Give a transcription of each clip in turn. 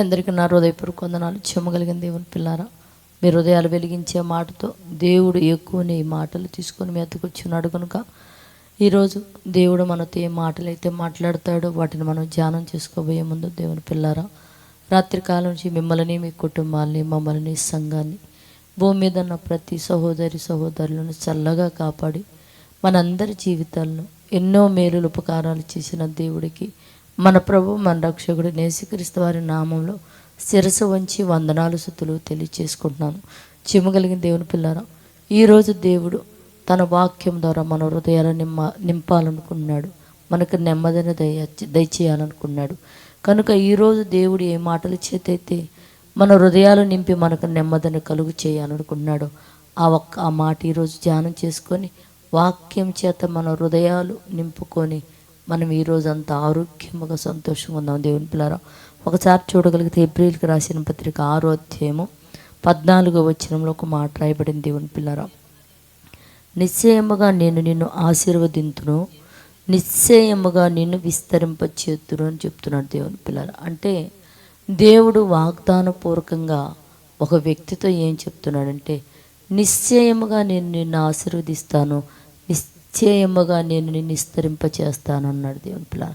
అందరికీ నా హృదయపూర్వక వందనాలు. చెమ్మగలిగిన దేవుని పిల్లారా మీ హృదయాలు వెలిగించే మాటతో దేవుడు ఎక్కువనే ఈ మాటలు తీసుకొని మీ ఎత్తుకొచ్చున్నాడు కనుక ఈరోజు దేవుడు మనతో ఏ మాటలు అయితే మాట్లాడతాడో వాటిని మనం ధ్యానం చేసుకోబోయే ముందు దేవుని పిల్లారా రాత్రికాలం నుంచి మిమ్మల్ని మీ కుటుంబాల్ని మమ్మల్ని సంఘాన్ని భూమి మీద ఉన్న ప్రతి సహోదరి సహోదరులను చల్లగా కాపాడి మనందరి జీవితాలను ఎన్నో మేలులు ఉపకారాలు చేసిన దేవుడికి మన ప్రభు మన రక్షకుడు నేసుక్రీస్తు వారి నామంలో శిరసు వంచి వందనాలు సుతులు తెలియచేసుకుంటున్నాను. చిమ్మగలిగిన దేవుని పిల్లారా ఈరోజు దేవుడు తన వాక్యం ద్వారా మన హృదయాలను నిమ్మ నింపాలనుకున్నాడు. మనకు నెమ్మదిని దయ దయచేయాలనుకున్నాడు. కనుక ఈరోజు దేవుడు ఏ మాటల చేతైతే మన హృదయాలు నింపి మనకు నెమ్మదిని కలుగు చేయాలనుకున్నాడు ఆ ఒక్క ఆ మాట ఈరోజు ధ్యానం చేసుకొని వాక్యం చేత మన హృదయాలు నింపుకొని మనం ఈరోజు అంత ఆరోగ్యముగా సంతోషంగా ఉందాం దేవుని పిల్లరా ఒకసారి చూడగలిగితే ఏప్రిల్కి రాసిన పత్రిక ఆరో అధ్యాయము పద్నాలుగో వచనంలో ఒక మాట రాయబడింది. దేవుని పిల్లరా నిశ్చయముగా నేను నిన్ను ఆశీర్వదింతును నిశ్చయముగా నిన్ను విస్తరింపచేతును అని చెప్తున్నాడు దేవుని పిల్లలు అంటే దేవుడు వాగ్దానపూర్వకంగా ఒక వ్యక్తితో ఏం చెప్తున్నాడంటే నిశ్చయముగా నేను నిన్ను ఆశీర్వదిస్తాను నిశ్చయముగా నేను నిన్ను విస్తరింపచేస్తాను అన్నాడు దేవుని పిల్లలు.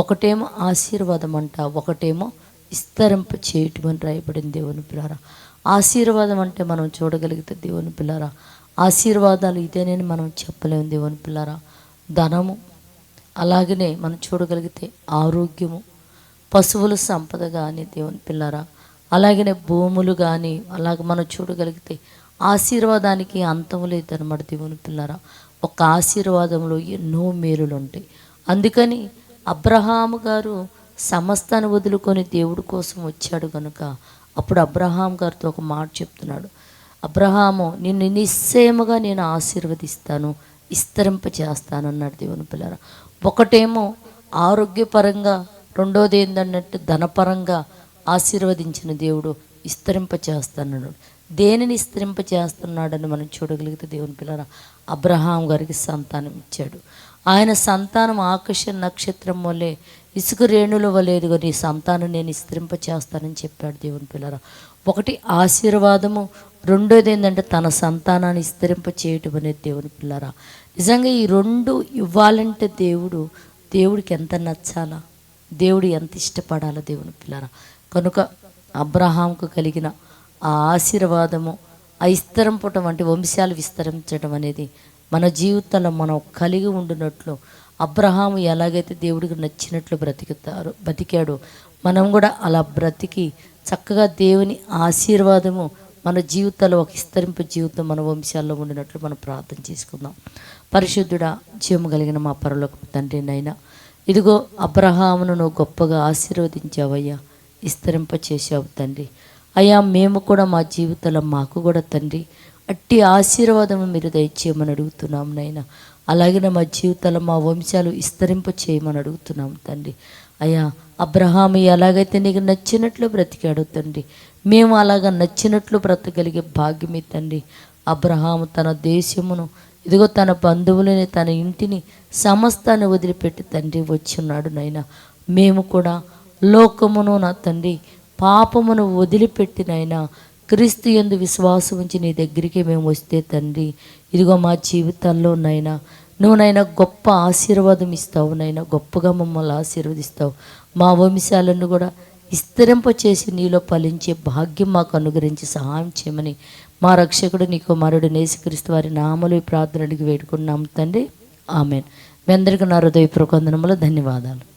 ఒకటేమో ఆశీర్వాదం అంట ఒకటేమో విస్తరింప చేయటం అని రాయబడింది దేవుని పిల్లారా. ఆశీర్వాదం అంటే మనం చూడగలిగితే దేవుని పిల్లారా. ఆశీర్వాదాలు ఇదేనని మనం చెప్పలేము దేవుని పిల్లారా. ధనము అలాగనే మనం చూడగలిగితే ఆరోగ్యము పశువుల సంపద కానీ దేవుని పిల్లారా. అలాగనే భూములు కానీ అలాగ మనం చూడగలిగితే ఆశీర్వాదానికి అంతం లేదన్నమాట దేవుని పిల్లారా. ఒక ఆశీర్వాదంలో ఎన్నో మేలులు ఉంటాయి అందుకని అబ్రహాము గారు సమస్తాన్ని వదులుకొని దేవుడి కోసం వచ్చాడు కనుక అప్పుడు అబ్రహాం గారితో ఒక మాట చెప్తున్నాడు. అబ్రహాము నిన్ను నిశ్చయముగా నేను ఆశీర్వదిస్తాను విస్తరింప చేస్తాను అన్నాడు దేవుని పిల్లర. ఒకటేమో ఆరోగ్యపరంగా రెండోది ఏంటన్నట్టు ధనపరంగా ఆశీర్వదించిన దేవుడు విస్తరింప చేస్తానన్నాడు దేనిని విస్తరింప చేస్తున్నాడని మనం చూడగలిగితే దేవుని పిల్లల అబ్రహాం గారికి సంతానం ఇచ్చాడు. ఆయన సంతానం ఆకాశ నక్షత్రం వలె ఇసుక రేణుల వలేదుగా నీ సంతానం నేను విస్తరింప చేస్తానని చెప్పాడు దేవుని పిల్లర. ఒకటి ఆశీర్వాదము రెండోది ఏంటంటే తన సంతానాన్ని విస్తరింప చేయటం అనేది దేవుని పిల్లరా. నిజంగా ఈ రెండు ఇవ్వాలంటే దేవుడు దేవుడికి ఎంత నచ్చాలా? దేవుడు ఎంత ఇష్టపడాలా దేవుని పిల్లరా? కనుక అబ్రహాంకు కలిగిన ఆ ఆశీర్వాదము ఆ విస్తరింపటం వంటి వంశాలు విస్తరించడం అనేది మన జీవితంలో మనం కలిగి ఉండినట్లు అబ్రహాము ఎలాగైతే దేవుడికి నచ్చినట్లు బ్రతికుతారు బ్రతికాడు మనం కూడా అలా బ్రతికి చక్కగా దేవుని ఆశీర్వాదము మన జీవితాల్లో ఒక విస్తరింపు జీవితం మన వంశాల్లో ఉండినట్లు మనం ప్రార్థన చేసుకుందాం. పరిశుద్ధుడా జీవము కలిగిన మా పరలోక తండ్రి నైనా ఇదిగో అబ్రహామును నువ్వు గొప్పగా ఆశీర్వదించావయ్యా విస్తరింప చేసావు తండ్రి. అయ్యా మేము కూడా మా జీవితంలో మాకు కూడా తండ్రి అట్టి ఆశీర్వాదము మీరు దయచేయమని అడుగుతున్నాం నైనా అలాగే మా జీవితంలో మా వంశాలు విస్తరింప చేయమని అడుగుతున్నాం తండ్రి. అయ్యా అబ్రహాం ఎలాగైతే నీకు నచ్చినట్లు బ్రతికాడు తండ్రి మేము అలాగ నచ్చినట్లు బ్రతకగలిగే భాగ్యమే తండ్రి. అబ్రహాము తన దేశమును ఇదిగో తన బంధువులని తన ఇంటిని సమస్తాన్ని వదిలిపెట్టి తండ్రి వచ్చి ఉన్నాడు నైనా మేము కూడా లోకమును నా తండ్రి పాపమును వదిలిపెట్టినైనా క్రీస్తు ఎందు విశ్వాసం ఉంచి నీ దగ్గరికి మేము వస్తే తండ్రి ఇదిగో మా జీవితాల్లో నైనా నువ్వు నైనా గొప్ప ఆశీర్వాదం ఇస్తావు నైనా గొప్పగా మమ్మల్ని ఆశీర్వదిస్తావు. మా వంశాలను కూడా విస్తరింప చేసి నీలో ఫలించే భాగ్యం మాకు అనుగ్రహించి సహాయం చేయమని మా రక్షకుడు నీ కుమారుడు నేసుక్రీస్తు వారి నామలు ఈ ప్రార్థనడికి వేడుకున్నాం తండ్రి. ఆమెన్. మీ అందరికీ నా హృదయపూర్వక ధన్యవాదాలు.